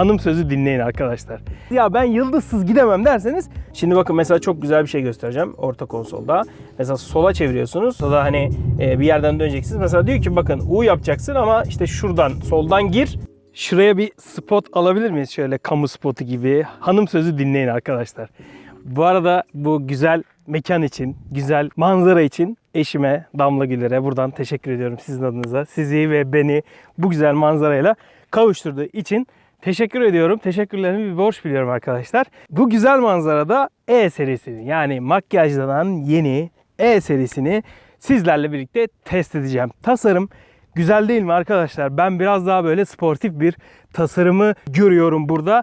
hanım sözü dinleyin arkadaşlar. Ya ben yıldızsız gidemem derseniz şimdi bakın mesela çok güzel bir şey göstereceğim orta konsolda. Mesela sola çeviriyorsunuz. O da hani e, bir yerden döneceksiniz. Mesela diyor ki bakın U yapacaksın ama işte şuradan soldan gir. Şuraya bir spot alabilir miyiz? Şöyle kamu spotu gibi. Hanım sözü dinleyin arkadaşlar. Bu arada bu güzel mekan için, güzel manzara için eşime Damla Güler'e buradan teşekkür ediyorum sizin adınıza. Sizi ve beni bu güzel manzarayla kavuşturduğu için teşekkür ediyorum. Teşekkürlerimi bir borç biliyorum arkadaşlar. Bu güzel manzarada E serisini yani makyajlanan yeni E serisini sizlerle birlikte test edeceğim. Tasarım güzel değil mi arkadaşlar? Ben biraz daha böyle sportif bir tasarımı görüyorum burada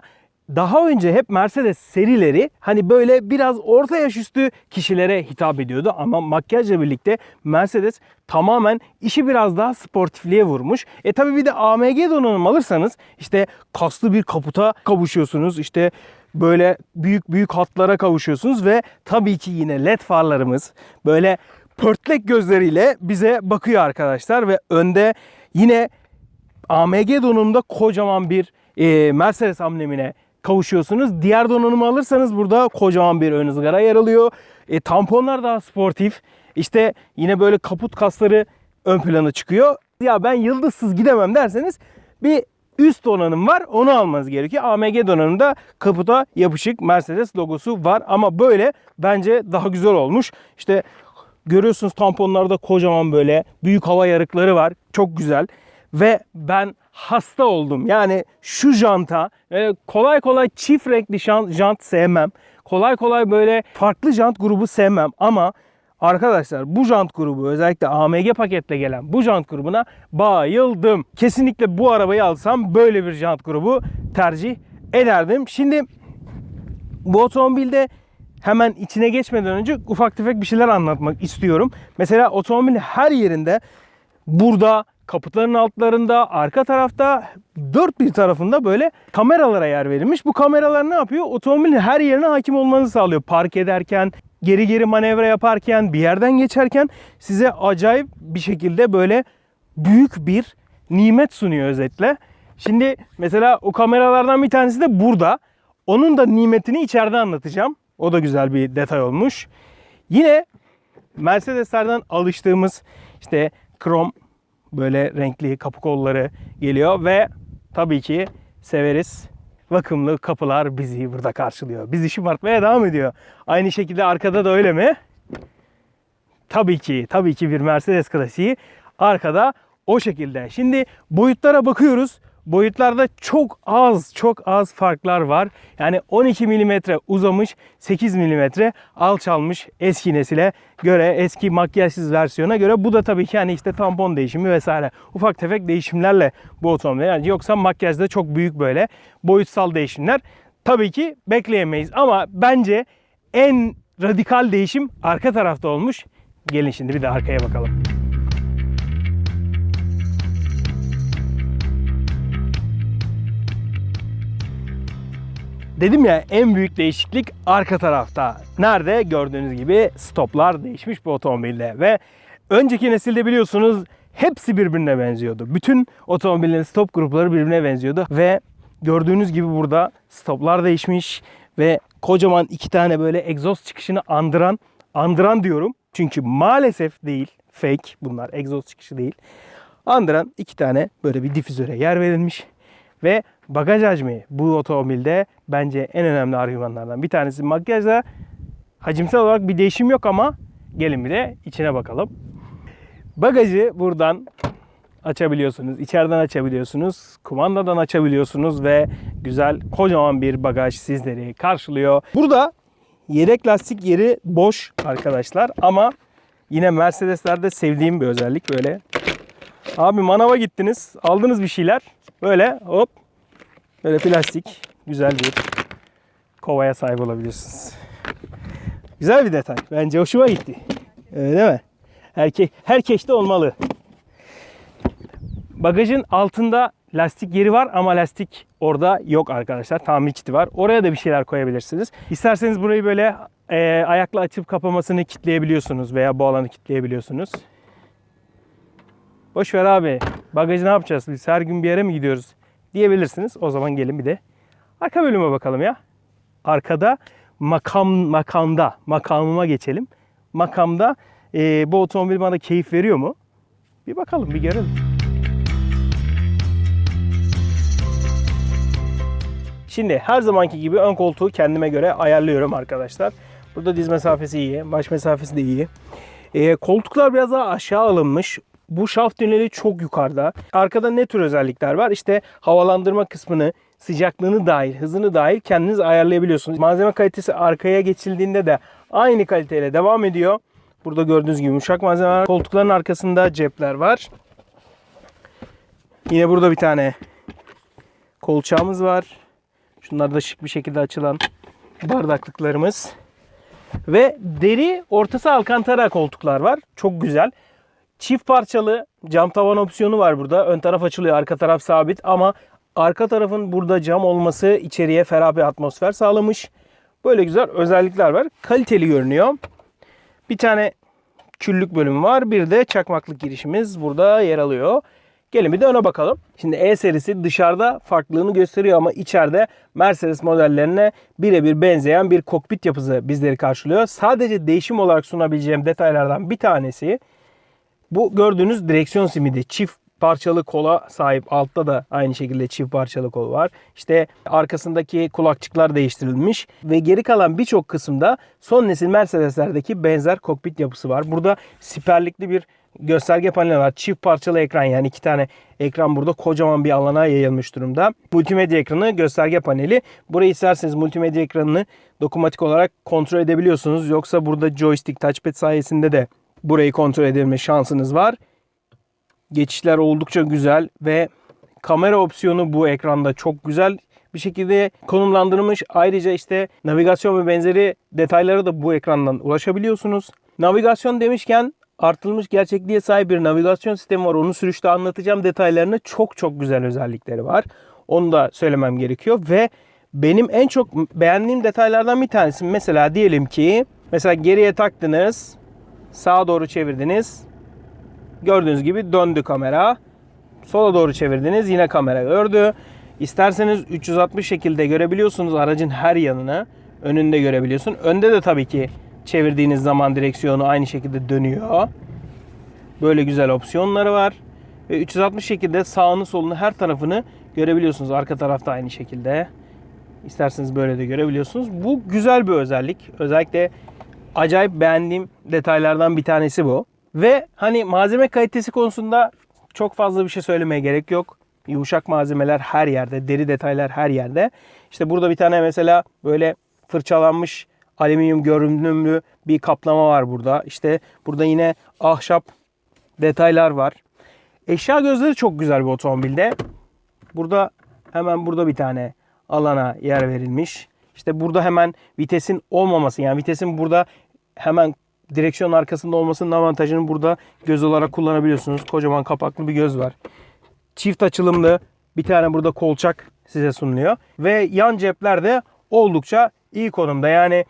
daha önce hep Mercedes serileri hani böyle biraz orta yaş üstü kişilere hitap ediyordu ama makyajla birlikte Mercedes tamamen işi biraz daha sportifliğe vurmuş. E tabi bir de AMG donanım alırsanız işte kaslı bir kaputa kavuşuyorsunuz. İşte böyle büyük büyük hatlara kavuşuyorsunuz ve tabii ki yine led farlarımız böyle pörtlek gözleriyle bize bakıyor arkadaşlar ve önde yine AMG donanımda kocaman bir e, Mercedes amblemine kavuşuyorsunuz. Diğer donanımı alırsanız burada kocaman bir ön ızgara yer alıyor. E, tamponlar daha sportif. İşte yine böyle kaput kasları ön plana çıkıyor. Ya ben yıldızsız gidemem derseniz bir üst donanım var. Onu almanız gerekiyor. AMG donanımda kaputa yapışık Mercedes logosu var. Ama böyle bence daha güzel olmuş. İşte görüyorsunuz tamponlarda kocaman böyle büyük hava yarıkları var. Çok güzel. Ve ben hasta oldum. Yani şu janta e, kolay kolay çift renkli jant, sevmem. Kolay kolay böyle farklı jant grubu sevmem ama Arkadaşlar bu jant grubu özellikle AMG paketle gelen bu jant grubuna bayıldım. Kesinlikle bu arabayı alsam böyle bir jant grubu tercih ederdim. Şimdi bu otomobilde hemen içine geçmeden önce ufak tefek bir şeyler anlatmak istiyorum. Mesela otomobilin her yerinde burada kaputların altlarında, arka tarafta, dört bir tarafında böyle kameralara yer verilmiş. Bu kameralar ne yapıyor? Otomobilin her yerine hakim olmanızı sağlıyor. Park ederken, geri geri manevra yaparken, bir yerden geçerken size acayip bir şekilde böyle büyük bir nimet sunuyor özetle. Şimdi mesela o kameralardan bir tanesi de burada. Onun da nimetini içeride anlatacağım. O da güzel bir detay olmuş. Yine Mercedeslerden alıştığımız işte krom böyle renkli kapı kolları geliyor ve tabii ki severiz. Vakımlı kapılar bizi burada karşılıyor. Bizi şımartmaya devam ediyor. Aynı şekilde arkada da öyle mi? Tabii ki, tabii ki bir Mercedes klasiği arkada o şekilde. Şimdi boyutlara bakıyoruz. Boyutlarda çok az, çok az farklar var. Yani 12 mm uzamış, 8 mm alçalmış eski nesile göre, eski makyajsız versiyona göre. Bu da tabii ki hani işte tampon değişimi vesaire ufak tefek değişimlerle bu otomobil. Yani yoksa makyajda çok büyük böyle boyutsal değişimler tabii ki bekleyemeyiz. Ama bence en radikal değişim arka tarafta olmuş. Gelin şimdi bir de arkaya bakalım. Dedim ya en büyük değişiklik arka tarafta. Nerede? Gördüğünüz gibi stoplar değişmiş bu otomobilde ve önceki nesilde biliyorsunuz hepsi birbirine benziyordu. Bütün otomobillerin stop grupları birbirine benziyordu ve gördüğünüz gibi burada stoplar değişmiş ve kocaman iki tane böyle egzoz çıkışını andıran, andıran diyorum. Çünkü maalesef değil, fake bunlar egzoz çıkışı değil. Andıran iki tane böyle bir difüzöre yer verilmiş ve bagaj hacmi bu otomobilde bence en önemli argümanlardan bir tanesi. Makyajda hacimsel olarak bir değişim yok ama gelin bir de içine bakalım. Bagajı buradan açabiliyorsunuz. içeriden açabiliyorsunuz. Kumandadan açabiliyorsunuz ve güzel kocaman bir bagaj sizleri karşılıyor. Burada yedek lastik yeri boş arkadaşlar ama yine Mercedes'lerde sevdiğim bir özellik böyle. Abi manava gittiniz, aldınız bir şeyler. Böyle hop böyle plastik güzel bir kovaya sahip olabilirsiniz. Güzel bir detay. Bence hoşuma gitti. Öyle değil mi? Herke herkeşte olmalı. Bagajın altında lastik yeri var ama lastik orada yok arkadaşlar. Tamir kiti var. Oraya da bir şeyler koyabilirsiniz. İsterseniz burayı böyle e, ayakla açıp kapamasını kilitleyebiliyorsunuz veya bu alanı kilitleyebiliyorsunuz. Boş ver abi. Bagajı ne yapacağız? Biz her gün bir yere mi gidiyoruz? diyebilirsiniz. O zaman gelin bir de arka bölüme bakalım ya. Arkada makam makamda makamıma geçelim. Makamda e, bu otomobil bana keyif veriyor mu? Bir bakalım, bir görelim. Şimdi her zamanki gibi ön koltuğu kendime göre ayarlıyorum arkadaşlar. Burada diz mesafesi iyi, baş mesafesi de iyi. E, koltuklar biraz daha aşağı alınmış. Bu şaft tüneli çok yukarıda. Arkada ne tür özellikler var? İşte havalandırma kısmını, sıcaklığını dahil, hızını dahil kendiniz ayarlayabiliyorsunuz. Malzeme kalitesi arkaya geçildiğinde de aynı kaliteyle devam ediyor. Burada gördüğünüz gibi yumuşak malzeme var. Koltukların arkasında cepler var. Yine burada bir tane kolçağımız var. Şunlar da şık bir şekilde açılan bardaklıklarımız. Ve deri ortası alkantara koltuklar var. Çok güzel. Çift parçalı cam tavan opsiyonu var burada. Ön taraf açılıyor, arka taraf sabit ama arka tarafın burada cam olması içeriye ferah bir atmosfer sağlamış. Böyle güzel özellikler var. Kaliteli görünüyor. Bir tane küllük bölümü var. Bir de çakmaklık girişimiz burada yer alıyor. Gelin bir de ona bakalım. Şimdi E serisi dışarıda farklılığını gösteriyor ama içeride Mercedes modellerine birebir benzeyen bir kokpit yapısı bizleri karşılıyor. Sadece değişim olarak sunabileceğim detaylardan bir tanesi bu gördüğünüz direksiyon simidi. Çift parçalı kola sahip. Altta da aynı şekilde çift parçalı kol var. İşte arkasındaki kulakçıklar değiştirilmiş ve geri kalan birçok kısımda son nesil Mercedes'lerdeki benzer kokpit yapısı var. Burada siperlikli bir gösterge paneli var. Çift parçalı ekran yani iki tane ekran burada kocaman bir alana yayılmış durumda. Multimedya ekranı, gösterge paneli. Burayı isterseniz multimedya ekranını dokunmatik olarak kontrol edebiliyorsunuz. Yoksa burada joystick touchpad sayesinde de burayı kontrol edebilme şansınız var. Geçişler oldukça güzel ve kamera opsiyonu bu ekranda çok güzel bir şekilde konumlandırılmış. Ayrıca işte navigasyon ve benzeri detaylara da bu ekrandan ulaşabiliyorsunuz. Navigasyon demişken artılmış gerçekliğe sahip bir navigasyon sistemi var. Onu sürüşte anlatacağım detaylarını. Çok çok güzel özellikleri var. Onu da söylemem gerekiyor ve benim en çok beğendiğim detaylardan bir tanesi mesela diyelim ki mesela geriye taktınız sağa doğru çevirdiniz. Gördüğünüz gibi döndü kamera. Sola doğru çevirdiniz yine kamera gördü. İsterseniz 360 şekilde görebiliyorsunuz aracın her yanını. Önünde görebiliyorsun. Önde de tabii ki çevirdiğiniz zaman direksiyonu aynı şekilde dönüyor. Böyle güzel opsiyonları var. Ve 360 şekilde sağını solunu her tarafını görebiliyorsunuz. Arka tarafta aynı şekilde. İsterseniz böyle de görebiliyorsunuz. Bu güzel bir özellik. Özellikle acayip beğendiğim detaylardan bir tanesi bu. Ve hani malzeme kalitesi konusunda çok fazla bir şey söylemeye gerek yok. Yumuşak malzemeler her yerde, deri detaylar her yerde. İşte burada bir tane mesela böyle fırçalanmış alüminyum görünümlü bir kaplama var burada. İşte burada yine ahşap detaylar var. Eşya gözleri çok güzel bir otomobilde. Burada hemen burada bir tane alana yer verilmiş. İşte burada hemen vitesin olmaması yani vitesin burada hemen direksiyon arkasında olmasının avantajını burada göz olarak kullanabiliyorsunuz. Kocaman kapaklı bir göz var. Çift açılımlı bir tane burada kolçak size sunuluyor. Ve yan cepler de oldukça iyi konumda. Yani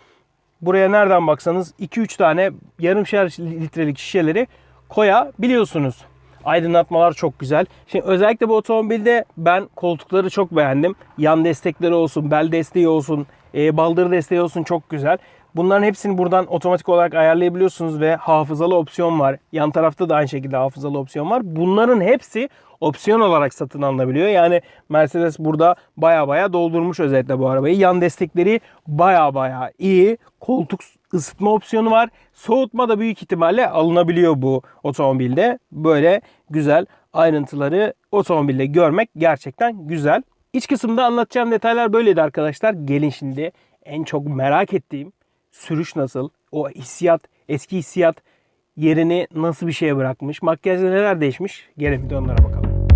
buraya nereden baksanız 2-3 tane yarımşar litrelik şişeleri koyabiliyorsunuz. Aydınlatmalar çok güzel. Şimdi özellikle bu otomobilde ben koltukları çok beğendim. Yan destekleri olsun, bel desteği olsun, e, baldır desteği olsun çok güzel. Bunların hepsini buradan otomatik olarak ayarlayabiliyorsunuz ve hafızalı opsiyon var. Yan tarafta da aynı şekilde hafızalı opsiyon var. Bunların hepsi opsiyon olarak satın alınabiliyor. Yani Mercedes burada baya baya doldurmuş özellikle bu arabayı. Yan destekleri baya baya iyi. Koltuk ısıtma opsiyonu var. Soğutma da büyük ihtimalle alınabiliyor bu otomobilde. Böyle güzel ayrıntıları otomobilde görmek gerçekten güzel. İç kısımda anlatacağım detaylar böyleydi arkadaşlar. Gelin şimdi en çok merak ettiğim sürüş nasıl? O hissiyat, eski hissiyat yerini nasıl bir şeye bırakmış? Makyajda neler değişmiş? Gelin bir de onlara bakalım.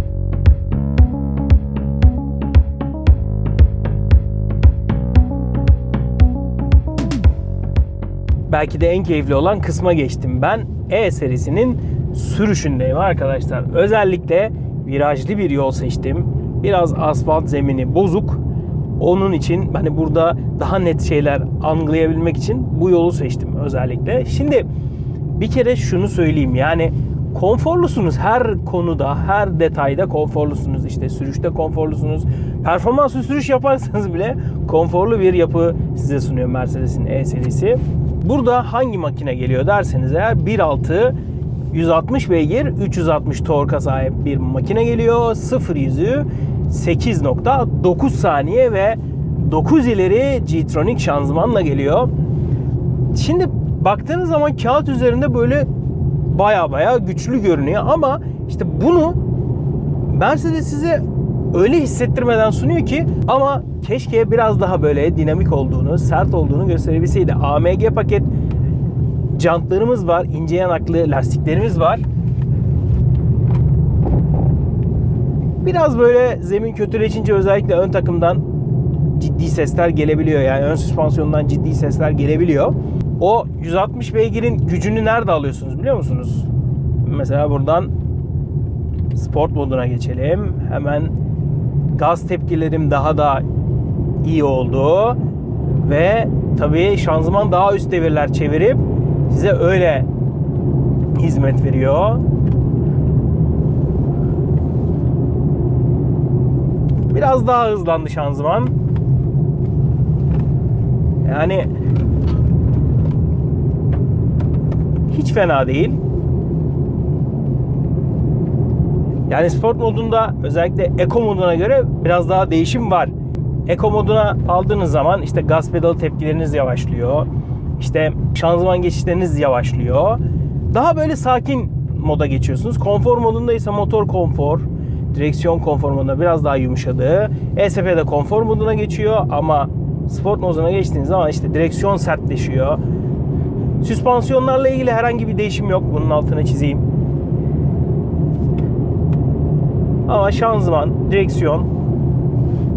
belki de en keyifli olan kısma geçtim. Ben E serisinin sürüşündeyim arkadaşlar. Özellikle virajlı bir yol seçtim. Biraz asfalt zemini bozuk. Onun için hani burada daha net şeyler algılayabilmek için bu yolu seçtim özellikle. Şimdi bir kere şunu söyleyeyim yani konforlusunuz. Her konuda, her detayda konforlusunuz. İşte sürüşte konforlusunuz. Performans sürüş yaparsanız bile konforlu bir yapı size sunuyor Mercedes'in E serisi. Burada hangi makine geliyor derseniz eğer 1.6 160 beygir 360 torka sahip bir makine geliyor. 0 yüzü 8.9 saniye ve 9 ileri G-Tronic şanzımanla geliyor. Şimdi baktığınız zaman kağıt üzerinde böyle baya baya güçlü görünüyor ama işte bunu Mercedes size öyle hissettirmeden sunuyor ki ama keşke biraz daha böyle dinamik olduğunu, sert olduğunu gösterebilseydi. AMG paket jantlarımız var, ince yanaklı lastiklerimiz var. Biraz böyle zemin kötüleşince özellikle ön takımdan ciddi sesler gelebiliyor. Yani ön süspansiyondan ciddi sesler gelebiliyor. O 160 beygirin gücünü nerede alıyorsunuz biliyor musunuz? Mesela buradan sport moduna geçelim. Hemen gaz tepkilerim daha da iyi oldu. Ve tabii şanzıman daha üst devirler çevirip size öyle hizmet veriyor. Biraz daha hızlandı şanzıman. Yani hiç fena değil. Yani sport modunda özellikle Eco moduna göre biraz daha değişim var. Eco moduna aldığınız zaman işte gaz pedalı tepkileriniz yavaşlıyor. İşte şanzıman geçişleriniz yavaşlıyor. Daha böyle sakin moda geçiyorsunuz. Konfor modunda ise motor konfor, direksiyon konfor modunda biraz daha yumuşadı. ESP'de konfor moduna geçiyor ama sport moduna geçtiğiniz zaman işte direksiyon sertleşiyor. Süspansiyonlarla ilgili herhangi bir değişim yok. Bunun altına çizeyim. Ama şanzıman, direksiyon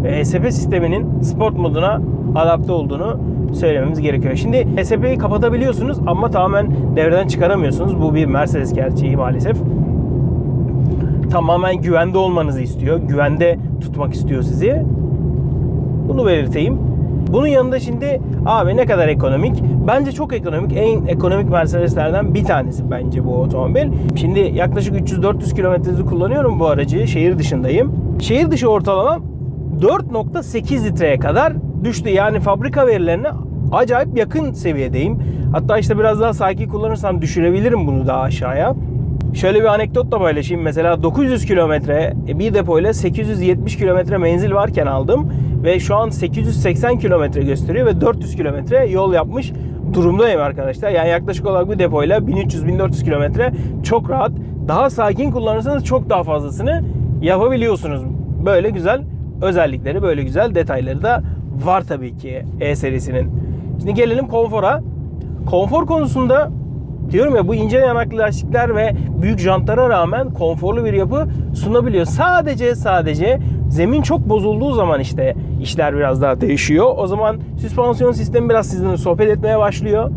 ve ESP sisteminin sport moduna adapte olduğunu söylememiz gerekiyor. Şimdi ESP'yi kapatabiliyorsunuz ama tamamen devreden çıkaramıyorsunuz. Bu bir Mercedes gerçeği maalesef. Tamamen güvende olmanızı istiyor. Güvende tutmak istiyor sizi. Bunu belirteyim. Bunun yanında şimdi abi ne kadar ekonomik? Bence çok ekonomik. En ekonomik Mercedeslerden bir tanesi bence bu otomobil. Şimdi yaklaşık 300-400 kilometredir kullanıyorum bu aracı. Şehir dışındayım. Şehir dışı ortalama 4.8 litreye kadar düştü. Yani fabrika verilerine acayip yakın seviyedeyim. Hatta işte biraz daha sakin kullanırsam düşürebilirim bunu daha aşağıya. Şöyle bir anekdot da paylaşayım. Mesela 900 kilometre bir depoyla 870 kilometre menzil varken aldım ve şu an 880 kilometre gösteriyor ve 400 kilometre yol yapmış durumdayım arkadaşlar. Yani yaklaşık olarak bu depoyla 1300-1400 kilometre çok rahat. Daha sakin kullanırsanız çok daha fazlasını yapabiliyorsunuz. Böyle güzel özellikleri, böyle güzel detayları da var tabii ki E serisinin. Şimdi gelelim konfora. Konfor konusunda diyorum ya bu ince yanaklı lastikler ve büyük jantlara rağmen konforlu bir yapı sunabiliyor. Sadece sadece zemin çok bozulduğu zaman işte işler biraz daha değişiyor. O zaman süspansiyon sistemi biraz sizinle sohbet etmeye başlıyor.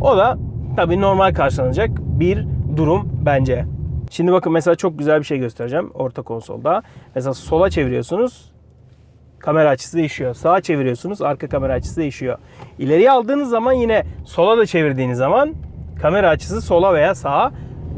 O da tabii normal karşılanacak bir durum bence. Şimdi bakın mesela çok güzel bir şey göstereceğim orta konsolda. Mesela sola çeviriyorsunuz kamera açısı değişiyor. Sağa çeviriyorsunuz arka kamera açısı değişiyor. İleriye aldığınız zaman yine sola da çevirdiğiniz zaman kamera açısı sola veya sağa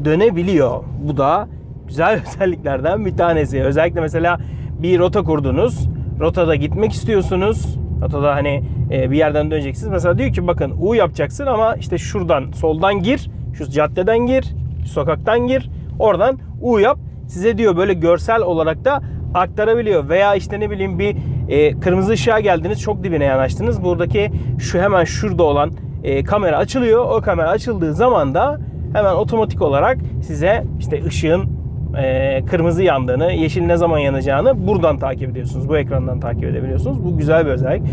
dönebiliyor. Bu da güzel özelliklerden bir tanesi. Özellikle mesela bir rota kurdunuz. Rotada gitmek istiyorsunuz. Rotada hani e, bir yerden döneceksiniz. Mesela diyor ki bakın U yapacaksın ama işte şuradan soldan gir. Şu caddeden gir. Şu sokaktan gir. Oradan U yap. Size diyor böyle görsel olarak da aktarabiliyor. Veya işte ne bileyim bir e, kırmızı ışığa geldiniz çok dibine yanaştınız. Buradaki şu hemen şurada olan e, kamera açılıyor. O kamera açıldığı zaman da hemen otomatik olarak size işte ışığın e, kırmızı yandığını, yeşil ne zaman yanacağını buradan takip ediyorsunuz. Bu ekrandan takip edebiliyorsunuz. Bu güzel bir özellik.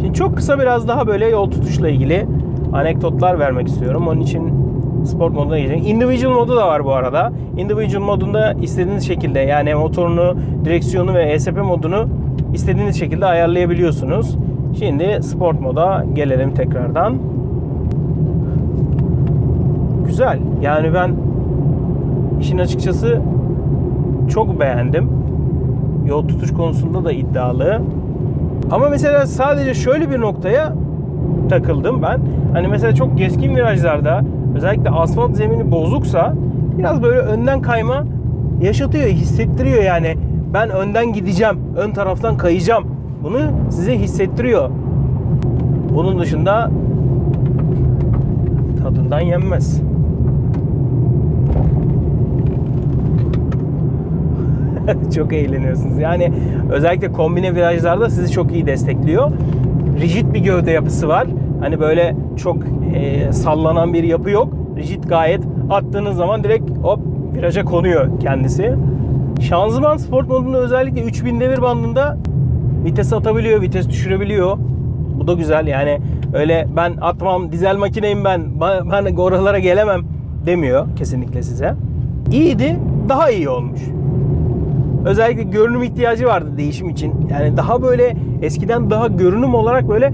Şimdi çok kısa biraz daha böyle yol tutuşla ilgili anekdotlar vermek istiyorum. Onun için sport moduna geçelim. Individual modu da var bu arada. Individual modunda istediğiniz şekilde yani motorunu, direksiyonu ve ESP modunu istediğiniz şekilde ayarlayabiliyorsunuz. Şimdi sport moda gelelim tekrardan. Güzel. Yani ben işin açıkçası çok beğendim. Yol tutuş konusunda da iddialı. Ama mesela sadece şöyle bir noktaya takıldım ben. Hani mesela çok keskin virajlarda özellikle asfalt zemini bozuksa biraz böyle önden kayma yaşatıyor, hissettiriyor yani. Ben önden gideceğim, ön taraftan kayacağım. Bunu size hissettiriyor. Bunun dışında tadından yenmez. çok eğleniyorsunuz. Yani özellikle kombine virajlarda sizi çok iyi destekliyor. Rigid bir gövde yapısı var. Hani böyle çok e, sallanan bir yapı yok. Rigid gayet attığınız zaman direkt hop viraja konuyor kendisi. Şanzıman sport modunda özellikle 3000 devir bandında vites atabiliyor, vites düşürebiliyor. Bu da güzel yani öyle ben atmam dizel makineyim ben ben oralara gelemem demiyor kesinlikle size. İyiydi daha iyi olmuş. Özellikle görünüm ihtiyacı vardı değişim için. Yani daha böyle eskiden daha görünüm olarak böyle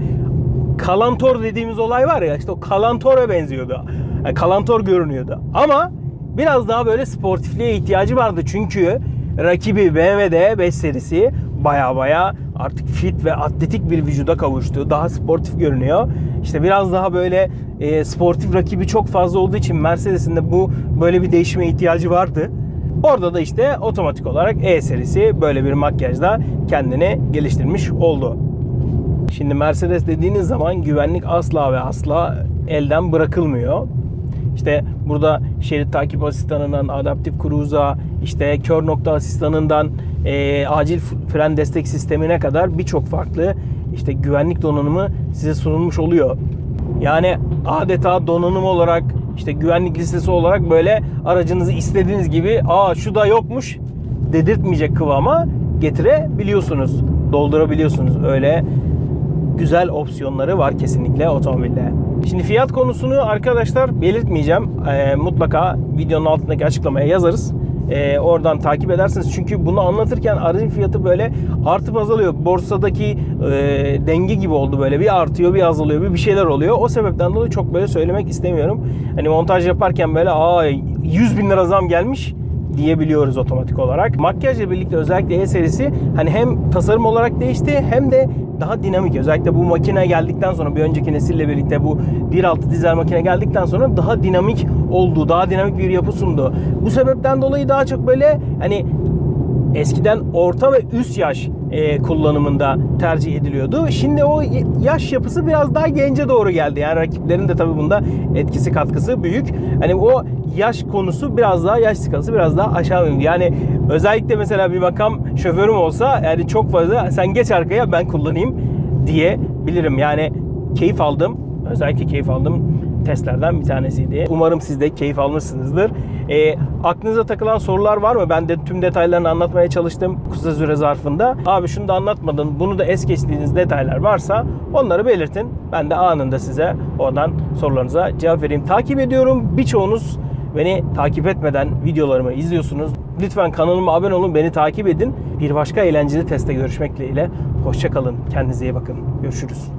kalantor dediğimiz olay var ya işte o kalantora benziyordu. Yani kalantor görünüyordu. Ama biraz daha böyle sportifliğe ihtiyacı vardı. Çünkü rakibi BMW'de 5 serisi baya baya artık fit ve atletik bir vücuda kavuştu. Daha sportif görünüyor. İşte biraz daha böyle e, sportif rakibi çok fazla olduğu için Mercedes'in de bu böyle bir değişime ihtiyacı vardı. Orada da işte otomatik olarak E serisi böyle bir makyajla kendini geliştirmiş oldu. Şimdi Mercedes dediğiniz zaman güvenlik asla ve asla elden bırakılmıyor. İşte burada şerit takip asistanından adaptif cruise'a, işte kör nokta asistanından e, acil fren destek sistemine kadar birçok farklı işte güvenlik donanımı size sunulmuş oluyor. Yani adeta donanım olarak işte güvenlik listesi olarak böyle aracınızı istediğiniz gibi aa şu da yokmuş dedirtmeyecek kıvama getirebiliyorsunuz. Doldurabiliyorsunuz. Öyle güzel opsiyonları var kesinlikle otomobilde. Şimdi fiyat konusunu arkadaşlar belirtmeyeceğim. Ee, mutlaka videonun altındaki açıklamaya yazarız. Ee, oradan takip edersiniz. Çünkü bunu anlatırken aracın fiyatı böyle artıp azalıyor. Borsadaki e, denge gibi oldu böyle. Bir artıyor bir azalıyor bir bir şeyler oluyor. O sebepten dolayı çok böyle söylemek istemiyorum. Hani montaj yaparken böyle aa 100 bin lira zam gelmiş diyebiliyoruz otomatik olarak. Makyajla birlikte özellikle E serisi hani hem tasarım olarak değişti hem de daha dinamik. Özellikle bu makine geldikten sonra bir önceki nesille birlikte bu 1.6 dizel makine geldikten sonra daha dinamik oldu. Daha dinamik bir yapı sundu. Bu sebepten dolayı daha çok böyle hani eskiden orta ve üst yaş e, kullanımında tercih ediliyordu. Şimdi o yaş yapısı biraz daha gence doğru geldi. Yani rakiplerin de tabii bunda etkisi katkısı büyük. Hani o yaş konusu biraz daha yaş skalası biraz daha aşağı indi. Yani özellikle mesela bir makam şoförüm olsa yani çok fazla sen geç arkaya ben kullanayım diyebilirim. Yani keyif aldım. Özellikle keyif aldım testlerden bir tanesiydi. Umarım siz de keyif almışsınızdır. E, aklınıza takılan sorular var mı? Ben de tüm detaylarını anlatmaya çalıştım kısa süre zarfında. Abi şunu da anlatmadın, bunu da es geçtiğiniz detaylar varsa onları belirtin. Ben de anında size oradan sorularınıza cevap vereyim. Takip ediyorum. Birçoğunuz beni takip etmeden videolarımı izliyorsunuz. Lütfen kanalıma abone olun, beni takip edin. Bir başka eğlenceli testte görüşmek dileğiyle. Hoşçakalın. Kendinize iyi bakın. Görüşürüz.